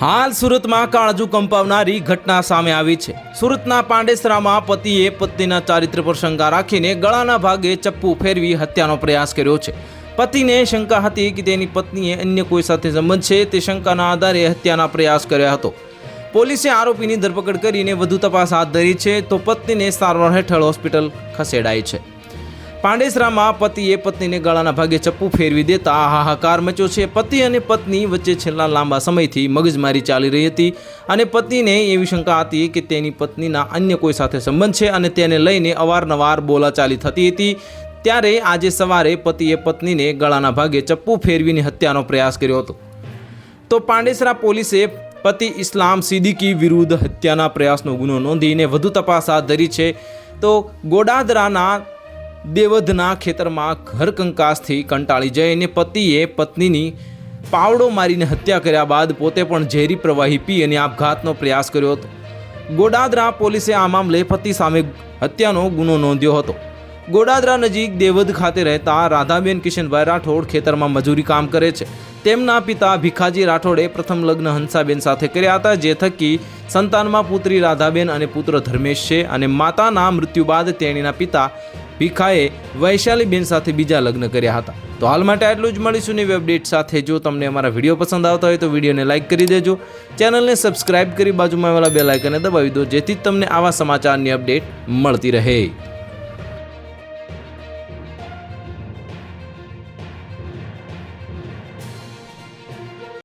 હાલ સુરતમાં કાળજુ કંપાવનારી ઘટના સામે આવી છે. સુરતના પાંડેસરામાં પતિએ પત્નીના ચારિત્ર પર શંકા રાખીને ગળાના ભાગે ચપ્પુ ફેરવી હત્યાનો પ્રયાસ કર્યો છે. પતિને શંકા હતી કે તેની પત્નીએ અન્ય કોઈ સાથે સંબંધ છે તે શંકાના આધારે હત્યાના પ્રયાસ કર્યો હતો. પોલીસે આરોપીની ધરપકડ કરીને વધુ તપાસ હાથ ધરી છે તો પત્નીને સારવાર હેઠળ હોસ્પિટલ ખસેડાઈ છે. પાંડેસરામાં પતિએ પત્નીને ગળાના ભાગે ચપ્પુ ફેરવી દેતા હાહાકાર મચ્યો છે. પતિ અને પત્ની વચ્ચે છેલ્લા લાંબા સમયથી મગજમારી ચાલી રહી હતી અને પત્નીને એવી શંકા હતી કે તેની પત્નીના અન્ય કોઈ સાથે સંબંધ છે અને તેને લઈને અવારનવાર બોલાચાલી થતી હતી. ત્યારે આજે સવારે પતિએ પત્નીને ગળાના ભાગે ચપ્પુ ફેરવીને હત્યાનો પ્રયાસ કર્યો હતો. તો પાંડેસરા પોલીસે પતિ ઇસ્લામ સિદ્દીકી વિરુદ્ધ હત્યાના પ્રયાસનો ગુનો નોંધીને વધુ તપાસ હાથ ધરી છે. તો ગોડાદરાના દેવધના ખેતરમાં ઘર કંકાસથી કંટાળી જઈને પતિએ પત્નીની પાવડો મારીને હત્યા કર્યા બાદ પોતે પણ ઝેરી પ્રવાહી પી અને આપઘાતનો પ્રયાસ કર્યો હતો. ગોડાદરા પોલીસે આ મામલે પતિ સામે હત્યાનો ગુનો નોંધ્યો હતો. ગોડાદરા નજીક દેવધ ખાતે રહેતા રાધાબેન કિશનભાઈ રાઠોડ ખેતરમાં મજૂરી કામ કરે છે. તેમના પિતા ભીખાજી રાઠોડે પ્રથમ લગ્ન હંસાબેન સાથે કર્યા હતા, જે થકી સંતાનમાં પુત્રી રાધાબેન અને પુત્ર ધર્મેશ છે અને માતાના મૃત્યુ બાદ તેણીના પિતા ભીખાએ વૈશાલીબેન સાથે બીજા લગ્ન કર્યા હતા. તો હાલ માટે આટલું જ મળીશું નવી અપડેટ સાથે. જો તમને અમારા વીડિયો પસંદ આવતા હોય તો વિડીયોને લાઇક કરી દેજો. ચેનલને સબસ્ક્રાઇબ કરી બાજુમાં આવેલા બે લાઇકને દબાવી દો, જેથી તમને આવા સમાચારની અપડેટ મળતી રહે.